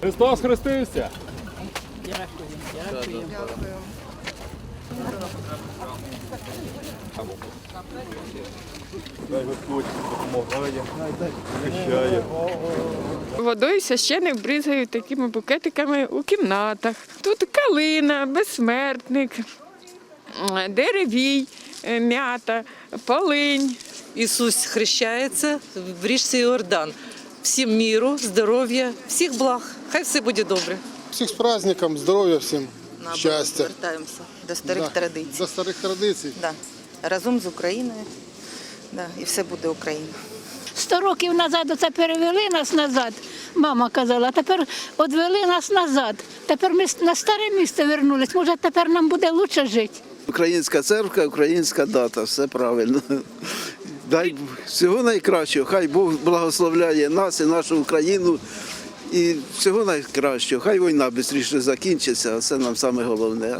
Христос хрестився! Дай Господь допомагає, захищає. Водою священик бризгають такими букетиками у кімнатах. Тут калина, безсмертник, деревій, е, м'ята, полинь. Ісус хрещається в річці Іордан. Всім міру, здоров'я, всіх благ. Хай все буде добре. Всіх з праздником, здоров'я всім, щастя. Вертаємося до старих Да, традицій. До старих традицій. Да. Разом з Україною. Да. І все буде Україна. Сто років назад оце перевели нас назад. Мама казала, тепер одвели нас назад. Тепер ми на старе місце вернулись. Може, тепер нам буде краще жити. Українська церква, українська дата, все правильно. Дай всього найкращого. Хай Бог благословляє нас і нашу Україну. І всього найкращого. Хай війна швидше закінчиться, а це нам саме головне.